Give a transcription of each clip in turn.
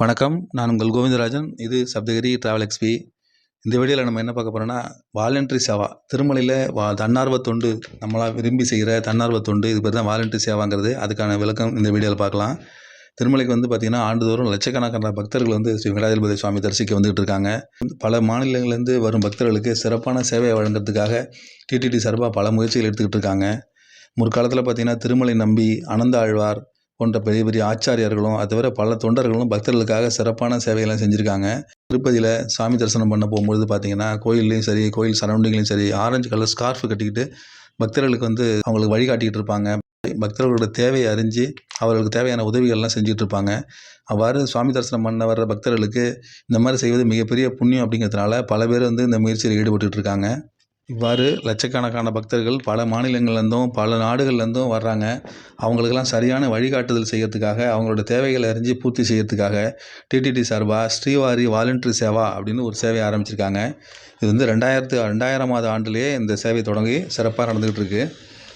வணக்கம். நான் உங்கள் கோவிந்தராஜன். இது சப்தகிரி ட்ராவல் எக்ஸ்பி இந்த வீடியோவில் நம்ம என்ன பார்க்க போகிறோம்னா வாலண்டரி சேவா. திருமலையில் வா தன்னார்வ தொண்டு நம்மளாக விரும்பி செய்கிற தன்னார்வ தொண்டு இது பேர் தான் வாலண்டரி சேவாங்கிறது. அதுக்கான விளக்கம் இந்த வீடியோவில் பார்க்கலாம். திருமலைக்கு வந்து பார்த்திங்கன்னா ஆண்டுதோறும் லட்சக்கணக்கான பக்தர்கள் வந்து ஸ்ரீ வெங்கடாஜலபதி சுவாமி தரிசிக்க வந்துகிட்டு இருக்காங்க. பல மாநிலங்கள்லேருந்து வரும் பக்தர்களுக்கு சிறப்பான சேவையை வழங்குறதுக்காக டிடிடி சார்பாக பல முயற்சிகள் எடுத்துக்கிட்டு இருக்காங்க. முற்காலத்தில் பார்த்திங்கன்னா திருமலை நம்பி அனந்த ஆழ்வார் போன்ற பெரிய பெரிய ஆச்சாரியர்களும் அது தவிர பல தொண்டர்களும் பக்தர்களுக்காக சிறப்பான சேவைகள்லாம் செஞ்சுருக்காங்க. திருப்பதியில் சாமி தரிசனம் பண்ண போகும்பொழுது பார்த்தீங்கன்னா கோயில்லையும் சரி கோயில் சரௌண்டிங்லையும் சரி ஆரஞ்சு கலர் ஸ்கார்ஃப் கட்டிக்கிட்டு பக்தர்களுக்கு வந்து அவங்களுக்கு வழிகாட்டிக்கிட்டு இருப்பாங்க. பக்தர்களோட தேவையை அறிஞ்சு அவர்களுக்கு தேவையான உதவிகள்லாம் செஞ்சுட்டு இருப்பாங்க. அவ்வாறு சுவாமி தரிசனம் பண்ண வர்ற பக்தர்களுக்கு இந்த மாதிரி செய்வது மிகப்பெரிய புண்ணியம் அப்படிங்கிறதுனால பல பேர் வந்து இந்த முயற்சியில் ஈடுபட்டு இருக்காங்க. இவ்வாறு லட்சக்கணக்கான பக்தர்கள் பல மாநிலங்கள்லேருந்தும் பல நாடுகள்லேருந்தும் வர்றாங்க. அவங்களுக்கெல்லாம் சரியான வழிகாட்டுதல் செய்யறதுக்காக அவங்களோட தேவைகளை அறிஞ்சு பூர்த்தி செய்யறதுக்காக டிடிடி சார்பாக ஸ்ரீவாரி வாலண்டரி சேவா அப்படின்னு ஒரு சேவையை ஆரம்பிச்சிருக்காங்க. இது வந்து ரெண்டாயிரத்து ரெண்டாயிரமாவது ஆண்டுலேயே இந்த சேவை தொடங்கி சிறப்பாக நடந்துகிட்டு இருக்கு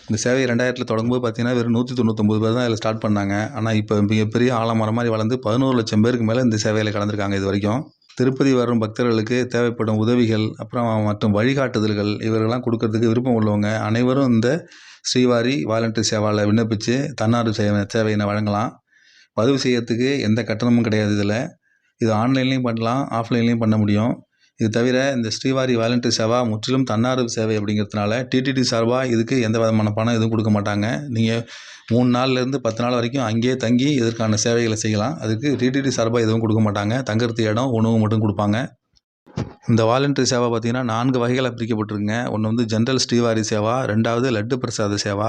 இந்த சேவை ரெண்டாயிரத்தில் தொடங்கும்போது பார்த்தீங்கன்னா வெறும் நூற்றி தொண்ணூத்தொம்பது பேர் தான் இதில் ஸ்டார்ட் பண்ணாங்க. ஆனால் இப்போ மிகப்பெரிய ஆலமரம் மாதிரி வளர்ந்து பதினோரு லட்சம் பேருக்கு மேலே இந்த சேவையில் கலந்துருக்காங்க இது வரைக்கும். திருப்பதி வரும் பக்தர்களுக்கு தேவைப்படும் உதவிகள் அப்புறம் மற்றும் வழிகாட்டுதல்கள் இவர்களெலாம் கொடுக்கறதுக்கு விருப்பம் உள்ளவங்க அனைவரும் இந்த ஸ்ரீவாரி வாலண்டரி சேவாவில் விண்ணப்பித்து தன்னார்வ சேவை சேவையினை வழங்கலாம். பதிவு செய்யறதுக்கு எந்த கட்டணமும் கிடையாது இதில். இது ஆன்லைன்லேயும் பண்ணலாம் ஆஃப்லைன்லேயும் பண்ண முடியும். இது தவிர இந்த ஸ்ரீவாரி வாலண்டரி சேவா முற்றிலும் தன்னார்வ சேவை அப்படிங்கிறதுனால டிடிடி சார்பாக இதுக்கு எந்த விதமான பணம் எதுவும் கொடுக்க மாட்டாங்க. நீங்கள் மூணு நாள்லேருந்து பத்து நாள் வரைக்கும் அங்கேயே தங்கி இதற்கான சேவைகளை செய்யலாம். அதுக்கு டிடிடி சார்பாக எதுவும் கொடுக்க மாட்டாங்க. தங்குறது இடம் உணவு மட்டும் கொடுப்பாங்க. இந்த வாலண்டரி சேவை பார்த்தீங்கன்னா நான்கு வகைகளாக பிரிக்கப்பட்டிருக்குங்க. ஒன்று வந்து ஜென்ரல் ஸ்ரீவாரி சேவா ரெண்டாவது லட்டு பிரசாத சேவா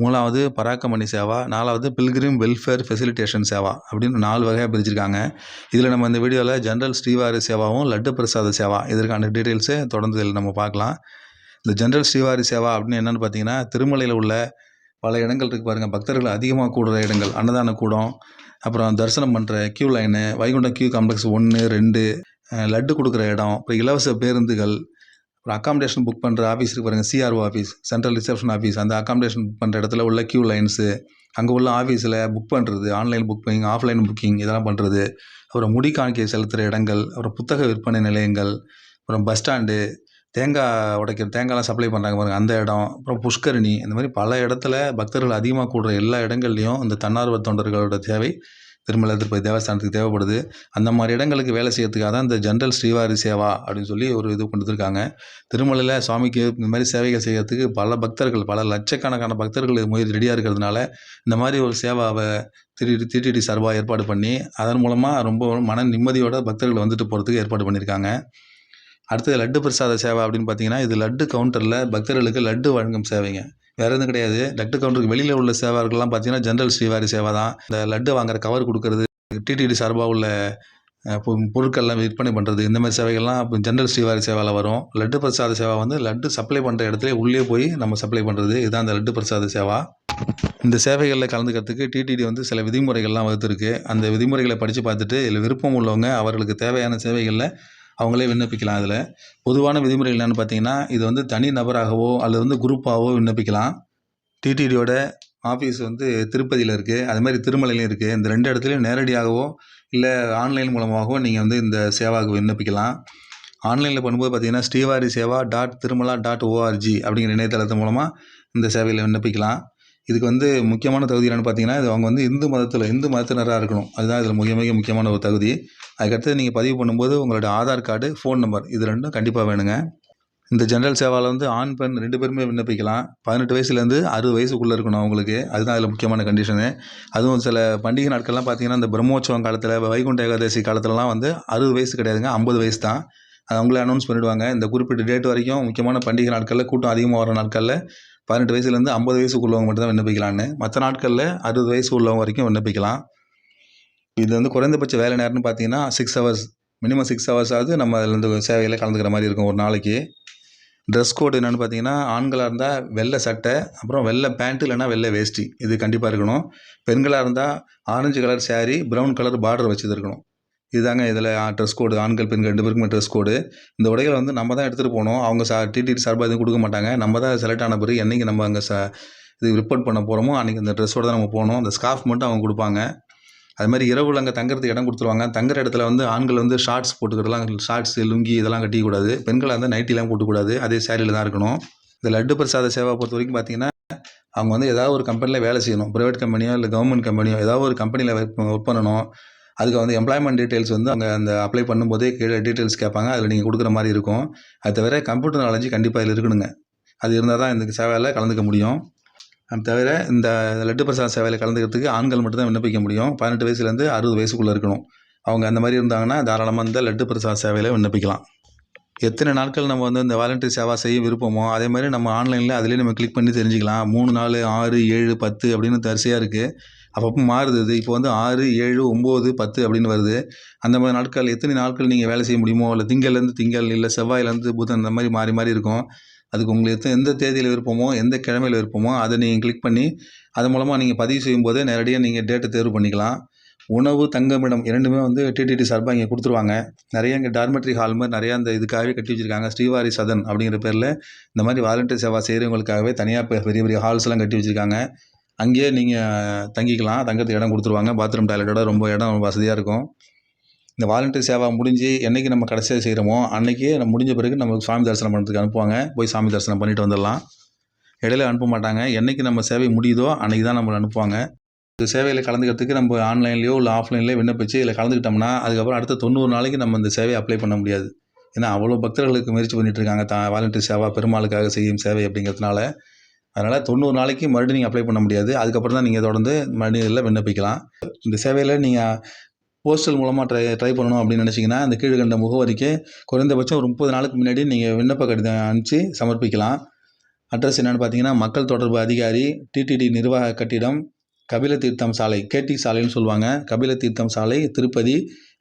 மூணாவது பராக்கமணி சேவா நாலாவது பில்கிரிம் வெல்ஃபேர் ஃபெசிலிட்டேஷன் சேவா அப்படின்னு நாலு வகையாக பிரிச்சிருக்காங்க. இதில் நம்ம இந்த வீடியோவில் ஜென்ரல் ஸ்ரீவாரி சேவாவும் லட்டு பிரசாத சேவா இதற்கான டீட்டெயில்ஸை தொடர்ந்து இதில் நம்ம பார்க்கலாம். இந்த ஜென்ரல் ஸ்ரீவாரி சேவா அப்படின்னு என்னென்னு பார்த்தீங்கன்னா திருமலையில் உள்ள பல இடங்கள் இருக்குது பாருங்கள் பக்தர்கள் அதிகமாக கூடுற இடங்கள். அன்னதான கூடம் அப்புறம் தரிசனம் பண்ணுற queue line Vaikuntham queue complex ஒன்று ரெண்டு லட்டு கொடுக்குற இடம் அப்புறம் இலவச பேருந்துகள் அப்புறம் அக்காமடேஷன் புக் பண்ணுற ஆஃபீஸ் இருக்கு பாருங்கள் CRO office central reception office அந்த அக்காமடேஷன் புக் பண்ணுற இடத்துல உள்ள கியூ லைன்ஸு அங்கே உள்ள ஆஃபீஸில் புக் பண்ணுறது ஆன்லைன் புக்கிங் ஆஃப்லைன் புக்கிங் இதெல்லாம் பண்ணுறது அப்புறம் முடி காணிக்கை செலுத்துகிற இடங்கள் அப்புறம் புத்தக விற்பனை நிலையங்கள் அப்புறம் பஸ் ஸ்டாண்டு தேங்காய் உடைக்கிற தேங்காய்லாம் சப்ளை பண்ணுறாங்க பாருங்கள் அந்த இடம். அப்புறம் புஷ்கரணி இந்த மாதிரி பல இடத்துல பக்தர்கள் அதிகமாக கூடுற எல்லா இடங்கள்லையும் இந்த தன்னார்வ தொண்டர்களோட தேவை திருமலை திருப்பதி தேவஸ்தானத்துக்கு தேவைப்படுது. அந்த மாதிரி இடங்களுக்கு வேலை செய்யறதுக்காக தான் இந்த ஜென்ரல் ஸ்ரீவாரி சேவா அப்படின்னு சொல்லி ஒரு இது கொடுத்துருக்காங்க திருமலையில் சுவாமிக்கு இந்த மாதிரி சேவைகள் செய்யறதுக்கு பல பக்தர்கள் பல லட்சக்கணக்கான பக்தர்கள் முயற்சி ரெடியாக இருக்கிறதுனால இந்த மாதிரி ஒரு சேவாவை திரு டிடிடி சார்பாக ஏற்பாடு பண்ணி அதன் மூலமாக ரொம்ப மன நிம்மதியோட பக்தர்கள் வந்துட்டு போகிறதுக்கு ஏற்பாடு பண்ணியிருக்காங்க அடுத்தது லட்டு பிரசாத சேவை அப்படின்னு பார்த்தீங்கன்னா இது லட்டு கவுண்டரில் பக்தர்களுக்கு லட்டு வழங்கும் சேவைங்க. வேறு எதுவும் கிடையாது. லட்டு கவுண்டருக்கு வெளியில் உள்ள சேவார்கள்லாம் பார்த்தீங்கன்னா ஜென்ரல் ஸ்ரீவாரி சேவை தான். இந்த லட்டு வாங்குற கவர் கொடுக்கறது டிடிடி சார்பாக உள்ள பொ- பொருட்கள்லாம் விற்பனை பண்ணுறது இந்த மாதிரி சேவைகள்லாம் இப்போ ஜென்ரல் ஸ்ரீவாரி சேவையில் வரும். லட்டு பிரசாத சேவை வந்து லட்டு சப்ளை பண்ணுற இடத்துல உள்ளே போய் நம்ம சப்ளை பண்ணுறது இதுதான் அந்த லட்டு பிரசாத சேவா. இந்த சேவைகளில் கலந்துக்கிறதுக்கு டிடிடி வந்து சில விதிமுறைகள்லாம் வகுத்துருக்கு. அந்த விதிமுறைகளை படித்து பார்த்துட்டு இதில் விருப்பம் உள்ளவங்க அவர்களுக்கு தேவையான சேவைகளில் அவங்களே விண்ணப்பிக்கலாம் அதில் பொதுவான விதிமுறைகள் என்னென்னு பார்த்தீங்கன்னா இது வந்து தனி நபராகவோ அல்லது வந்து குரூப்பாகவோ விண்ணப்பிக்கலாம். டிடிடியோட ஆஃபீஸ் வந்து திருப்பதியில் இருக்குது அது மாதிரி திருமலையிலும் இருக்குது இந்த ரெண்டு இடத்துலையும் நேரடியாகவோ இல்லை ஆன்லைன் மூலமாகவோ நீங்கள் வந்து இந்த சேவாவுக்கு விண்ணப்பிக்கலாம். ஆன்லைனில் பண்ணும்போது பார்த்தீங்கன்னா Srivari Seva dot Tirumala dot ORG அப்படிங்கிற இணையதளத்து மூலமாக இந்த சேவையில் விண்ணப்பிக்கலாம். இதுக்கு வந்து முக்கியமான தகுதி என்னென்னு பார்த்தீங்கன்னா இது அவங்க வந்து இந்து மதத்தில் இந்து மதத்தினராக இருக்கணும். அதுதான் இதில் மிக மிக முக்கியமான ஒரு தகுதி. அதுக்கடுத்து நீங்கள் பதிவு பண்ணும்போது உங்களோட ஆதார் கார்டு ஃபோன் நம்பர் இது ரெண்டும் கண்டிப்பாக வேணுங்க. இந்த ஜென்ரல் சேவாவில் வந்து ஆண் பெண் ரெண்டு பேருமே விண்ணப்பிக்கலாம். பதினெட்டு வயசுலேருந்து அறுபது வயசுக்குள்ளே இருக்கணும் அவங்களுக்கு. அதுதான் அதில் முக்கியமான கண்டிஷனு அதுவும் சில பண்டிகை நாட்கள்லாம் பார்த்தீங்கன்னா இந்த பிரம்மோற்சவம் காலத்தில் வைகுண்ட ஏகாதசி காலத்துலலாம் வந்து அறுபது வயசு கிடையாதுங்க ஐம்பது வயசு தான். அது அவங்களே அனௌன்ஸ் பண்ணிவிடுவாங்க இந்த குறிப்பிட்ட டேட் வரைக்கும் முக்கியமான பண்டிகை நாட்களில் கூட்டம் அதிகமாக வர நாட்களில் பதினெட்டு வயசுலேருந்து ஐம்பது வயசுக்குள்ளவங்க மட்டும் தான் விண்ணப்பிக்கலான்னு மற்ற நாட்களில் அறுபது வயசு உள்ளவங்க வரைக்கும் விண்ணப்பிக்கலாம். இது வந்து குறைந்தபட்ச வேலை நேரம்னு பார்த்தீங்கன்னா சிக்ஸ் ஹவர்ஸ் மினிமம் சிக்ஸ் ஹவர்ஸாவது நம்ம அதில் இந்த சேவையில் கலந்துக்கிற மாதிரி இருக்கும் ஒரு நாளைக்கு. ட்ரெஸ் கோடு என்னென்னு பார்த்தீங்கன்னா ஆண்களாக இருந்தால் வெள்ளை சட்டை அப்புறம் வெள்ளை பேண்ட்டு இல்லைன்னா வெள்ளை வேஷ்டி. இது கண்டிப்பாக இருக்கணும். பெண்களாக இருந்தால் orange colour sari brown colour border வச்சது இருக்கணும் இதுதாங்க இதில் ட்ரெஸ் கோடு ஆண்கள் பெண்கள் ரெண்டு பேருக்குமே ட்ரெஸ் கோடு இந்த உடைகளை வந்து நம்ம தான் எடுத்துகிட்டு போகணும். அவங்க சா டிடிடி சார்பாக எதுவும் கொடுக்க மாட்டாங்க. நம்ம தான் செலக்ட் ஆன பிறகு என்றைக்கு நம்ம அங்கே ச இது ரிப்போர்ட் பண்ண போகிறோமோ அன்றைக்கி அந்த ட்ரெஸ்ஸோடு தான் நம்ம போகணும். அந்த ஸ்கார்ஃப் மட்டும் அவங்க கொடுப்பாங்க. அது மாதிரி இரவுல அங்கே தங்குறதுக்கு இடம் கொடுத்துருவாங்க. தங்குற இடத்துல வந்து ஆண்கள் வந்து ஷார்ட்ஸ் போட்டுக்கிறதுலாம் ஷார்ட்ஸ் லுங்கி இதெல்லாம் கட்டிக்கூடாது. பெண்களை வந்து நைட்டிலாம் போட்டுக்கூடாது. அதே சேரீல தான் இருக்கணும். இந்த லட்டு பிரசாத சேவை பொறுத்த வரைக்கும் பார்த்தீங்கன்னா அவங்க வந்து ஏதாவது ஒரு கம்பெனியில் வேலை செய்யணும். ப்ரைவேட் கம்பெனியோ இல்லை கவர்மெண்ட் கம்பெனியோ ஏதாவது ஒரு கம்பெனியில் ஒர்க் பண்ணணும். அதுக்கு வந்து எம்ப்ளாய்மெண்ட் டீட்டெயில்ஸ் வந்து அங்கே அந்த அப்ளை பண்ணும்போதே கீழே டீட்டெயில்ஸ் கேட்பாங்க. அதில் நீங்கள் கொடுக்குற மாதிரி இருக்கும். அது தவிர கம்ப்யூட்டர் நாலேஜ் கண்டிப்பாக இதில் இருக்கணுங்க. அது இருந்தால் தான் இந்த சேவையில் கலந்துக்க முடியும். தவிர இந்த லட்டு பிரசாத சேவையில் கலந்துக்கிறதுக்கு ஆண்கள் மட்டும்தான் விண்ணப்பிக்க முடியும். பதினெட்டு வயசுலேருந்து அறுபது வயசுக்குள்ளே இருக்கணும். அவங்க அந்த மாதிரி இருந்தாங்கன்னா தாராளமாக இந்த லட்டு பிரசாத சேவையில் விண்ணப்பிக்கலாம். எத்தனை நாட்கள் நம்ம வந்து இந்த வாலண்டரி சேவா செய்ய விருப்பமோ அதே மாதிரி நம்ம ஆன்லைனில் அதிலே நம்ம கிளிக் பண்ணி தெரிஞ்சுக்கலாம். மூணு நாலு ஆறு ஏழு பத்து அப்படின்னு வரிசையாக இருக்குது அப்பப்போ மாறுது இது. இப்போ வந்து ஆறு ஏழு ஒம்பது பத்து அப்படின்னு வருது. அந்த மாதிரி நாட்கள் எத்தனை நாட்கள் நீங்கள் வேலை செய்ய முடியுமோ இல்லை திங்கள்லேருந்து திங்கள் இல்லை செவ்வாயிலேருந்து புதன் அந்த மாதிரி மாறி மாறி இருக்கும். அதுக்கு உங்களுக்கு எந்த தேதியில் விருப்பமோ எந்த கிழமையில் விருப்பமோ அதை நீங்கள் கிளிக் பண்ணி அது மூலமாக நீங்கள் பதிவு செய்யும் போதே நேரடியாக நீங்கள் டேட்டை தேர்வு பண்ணிக்கலாம். உணவு தங்குமிடம் இரண்டுமே வந்து டிடிடி சார்பாக இங்கே கொடுத்துருவாங்க. நிறைய இங்கே டார்மெட்ரி ஹால் மாதிரி நிறையா இந்த இதுக்காகவே கட்டி வச்சுருக்காங்க. ஸ்ரீவாரி சதன் அப்படிங்கிற பேரில் இந்த மாதிரி வாலண்டியர் சேவா செய்கிறவங்களுக்காகவே தனியாக பெ- பெரிய பெரிய ஹால்ஸ்லாம் கட்டி வச்சிருக்காங்க. அங்கேயே நீங்கள் தங்கிக்கலாம். தங்கிறதுக்கு இடம் கொடுத்துருவாங்க. பாத்ரூம் டாய்லெட்டோட ரொம்ப இடம் வசதியாக இருக்கும். இந்த வாலண்டியர் சேவை முடிஞ்சு என்றைக்கு நம்ம கடைசியாக செய்கிறோமோ அன்றைக்கி நம்ம முடிஞ்ச பிறகு நமக்கு சாமி தரிசனம் பண்ணுறதுக்கு அனுப்புவாங்க. போய் சாமி தரிசனம் பண்ணிட்டு வந்துடலாம். இடையில அனுப்ப மாட்டாங்க. என்னைக்கு நம்ம சேவை முடியுதோ அன்றைக்கி தான் நம்மளை அனுப்புவாங்க. இந்த சேவையில் கலந்துக்கிறதுக்கு நம்ம ஆன்லைன்லேயோ இல்லை ஆஃப்லைன்லேயோ விண்ணப்பிச்சு இல்லை கலந்துக்கிட்டோம்னா அதுக்கப்புறம் அடுத்த தொண்ணூறு நாளைக்கு நம்ம இந்த சேவையை அப்ளை பண்ண முடியாது. ஏன்னா அவ்வளோ பக்தர்களுக்கு முயற்சி பண்ணிட்டு இருக்காங்க தா வாலண்டியர் சேவை பெருமாளுக்காக செய்யும் சேவை அப்படிங்கிறதுனால. அதனால் தொண்ணூறு நாளைக்கு மறுபடியும் நீங்கள் அப்ளை பண்ண முடியாது. அதுக்கப்புறம் தான் நீங்கள் தொடர்ந்து மறுபடியும் இதில் விண்ணப்பிக்கலாம். இந்த சேவையில் நீங்கள் போஸ்டல் மூலமாக ட்ரை ட்ரை பண்ணணும் அப்படின்னு நினச்சிங்கன்னா அந்த கீழ்கண்ட முகவரிக்கு குறைந்தபட்சம் ஒரு முப்பது நாளுக்கு முன்னாடி நீங்கள் விண்ணப்ப கடிதம் அனுப்பிச்சு சமர்ப்பிக்கலாம். அட்ரஸ் என்னென்னு பார்த்தீங்கன்னா மக்கள் தொடர்பு அதிகாரி டிடிடி நிர்வாக கட்டிடம் கபில தீர்த்தம் சாலை கேடி சாலைன்னு சொல்லுவாங்க. கபில தீர்த்தம் சாலை திருப்பதி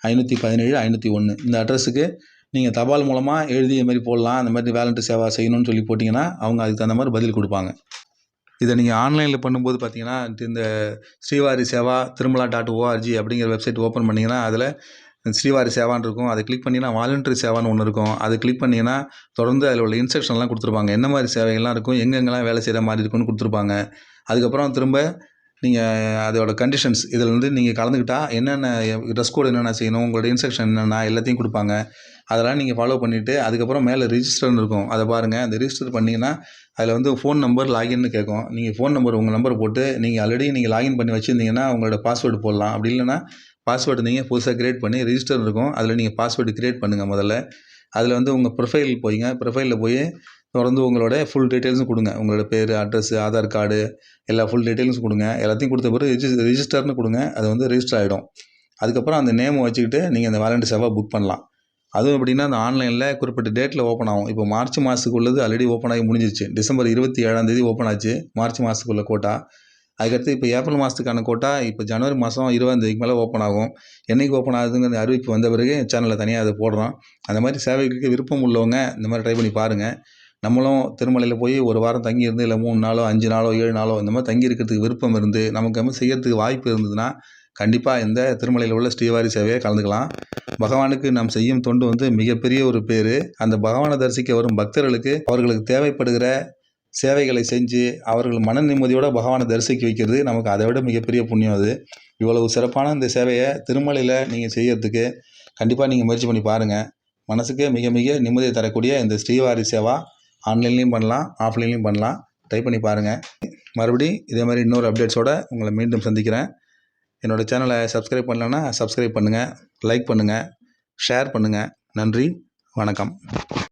ஐநூற்றி பதினேழு ஐநூற்றி ஒன்று இந்த அட்ரஸுக்கு நீங்கள் தபால் மூலமாக எழுதி இது மாதிரி போடலாம். அந்த மாதிரி வேலண்ட்டு சேவா செய்யணும்னு சொல்லி போட்டிங்கன்னா அவங்க அதுக்கு தகுந்த மாதிரி பதில் கொடுப்பாங்க. இதை நீங்கள் ஆன்லைனில் பண்ணும்போது பார்த்தீங்கன்னா இந்த ஸ்ரீவாரி சேவா திருமலா டாட் ஓஆர்ஜி அப்படிங்கிற வெப்சைட் ஓப்பன் பண்ணிங்கன்னா அதில் ஸ்ரீவாரி சேவான்னு இருக்கும். அதை கிளிக் பண்ணிங்கன்னா வாலண்டரி சேவான்னு ஒன்று இருக்கும். அதை கிளிக் பண்ணிங்கன்னா தொடர்ந்து அதில் உள்ள இன்ஸ்ட்ரக்ஷன்லாம் கொடுத்துருப்பாங்க. என்ன மாதிரி சேவைகள்லாம் இருக்கும் எங்கெங்கெல்லாம் வேலை செய்கிற மாதிரி இருக்குன்னு கொடுத்துருப்பாங்க. அதுக்கப்புறம் திரும்ப நீங்கள் அதோட கண்டிஷன்ஸ் இதில் வந்து நீங்கள் கலந்துக்கிட்டால் என்னென்ன ட்ரெஸ் கோட் என்னென்ன செய்யணும் உங்களோட இன்ஸ்ட்ரக்ஷன் என்னென்ன எல்லாத்தையும் கொடுப்பாங்க. அதெல்லாம் நீங்கள் ஃபாலோ பண்ணிவிட்டு அதுக்கப்புறம் மேலே ரிஜிஸ்டர்னு இருக்கும். அதை பாருங்கள் அந்த ரிஜிஸ்டர் பண்ணிங்கன்னா அதில் வந்து ஃபோன் நம்பர் லாகின்னு கேட்கும். நீங்கள் ஃபோன் நம்பர் உங்கள் நம்பர் போட்டு நீங்கள் ஆல்ரெடி நீங்கள் லாகின் பண்ணி வச்சுருந்தீங்கன்னா உங்களோட பாஸ்வேர்டு போடலாம். அப்படி இல்லைன்னா பாஸ்வேர்டு நீங்கள் புதுசாக க்ரியேட் பண்ணி ரிஜிஸ்டர் இருக்கும். அதில் நீங்கள் பாஸ்வேர்டு க்ரியேட் பண்ணுங்கள் முதல்ல. அதில் வந்து உங்கள் ப்ரொஃபைல் போய்ங்க. ப்ரொஃபைலில் போய் தொடர்ந்து உங்களோட ஃபுல் டீட்டெயில்ஸும் கொடுங்க. உங்களோட பேர் அட்ரஸ் ஆதார் கார்டு எல்லா ஃபுல் டீட்டெயில்ஸும் கொடுங்க. எல்லாத்தையும் கொடுத்த பிறகு ரிஜி ரிஜிஸ்டர்னு கொடுங்க. அது வந்து ரிஜிஸ்டர் ஆகிடும் அதுக்கப்புறம் அந்த நேமை வச்சுக்கிட்டு நீங்கள் அந்த வேலண்டி சேவை புக் பண்ணலாம். அதுவும் எப்படின்னா அந்த ஆன்லைனில் குறிப்பிட்ட டேட்டில் ஓப்பன் ஆகும். இப்போ மார்ச் மாதத்துக்கு உள்ளது ஆல்ரெடி ஓப்பன் ஆகி முடிஞ்சிருச்சு. டிசம்பர் இருபத்தி ஏழாம் தேதி ஓப்பன் ஆச்சு. மார்ச் மாதத்துக்குள்ள கோட்டா அதுக்கடுத்து இப்போ ஏப்ரல் மாதத்துக்கான கோட்டா இப்போ ஜனவரி மாதம் இருபதாம் தேதிக்கு மேலே ஓப்பன் ஆகும். என்னைக்கு ஓப்பன் ஆகுதுங்கிற அறிவிப்பு வந்த பிறகு சேனலில் தனியாக அதை போடுறோம். அந்த மாதிரி சேவைகளுக்கு விருப்பம் உள்ளவங்க இந்த மாதிரி ட்ரை பண்ணி பாருங்கள் நம்மளும் திருமலையில் போய் ஒரு வாரம் தங்கி இருந்து இல்லை மூணு நாளோ அஞ்சு நாளோ ஏழு நாளோ இந்த மாதிரி தங்கி இருக்கிறதுக்கு விருப்பம் இருந்து நமக்கு வந்து செய்யறதுக்கு வாய்ப்பு இருந்ததுன்னா கண்டிப்பாக இந்த திருமலையில் உள்ள ஸ்ரீவாரி சேவையை கலந்துக்கலாம். பகவானுக்கு நாம் செய்யும் தொண்டு வந்து மிகப்பெரிய ஒரு பேர். அந்த பகவானை தரிசிக்க வரும் பக்தர்களுக்கு அவர்களுக்கு தேவைப்படுகிற சேவைகளை செஞ்சு அவர்கள் மன நிம்மதியோட பகவானை தரிசிக்க வைக்கிறது நமக்கு அதை விட மிகப்பெரிய புண்ணியம் அது. இவ்வளவு சிறப்பான இந்த சேவையை திருமலையில் நீங்கள் செய்யறதுக்கு கண்டிப்பாக நீங்கள் முயற்சி பண்ணி பாருங்கள் மனசுக்கு மிக மிக நிம்மதியை தரக்கூடிய இந்த ஸ்ரீவாரி சேவா ஆன்லைன்லேயும் பண்ணலாம் ஆஃப்லைன்லேயும் பண்ணலாம். ட்ரை பண்ணி பாருங்கள் மறுபடி இதே மாதிரி இன்னொரு அப்டேட்ஸோடு உங்களை மீண்டும் சந்திக்கிறேன். என்னோட சேனலை சப்ஸ்கிரைப் பண்ணலன்னா சப்ஸ்கிரைப் பண்ணுங்கள் லைக் பண்ணுங்கள் ஷேர் பண்ணுங்கள் நன்றி வணக்கம்.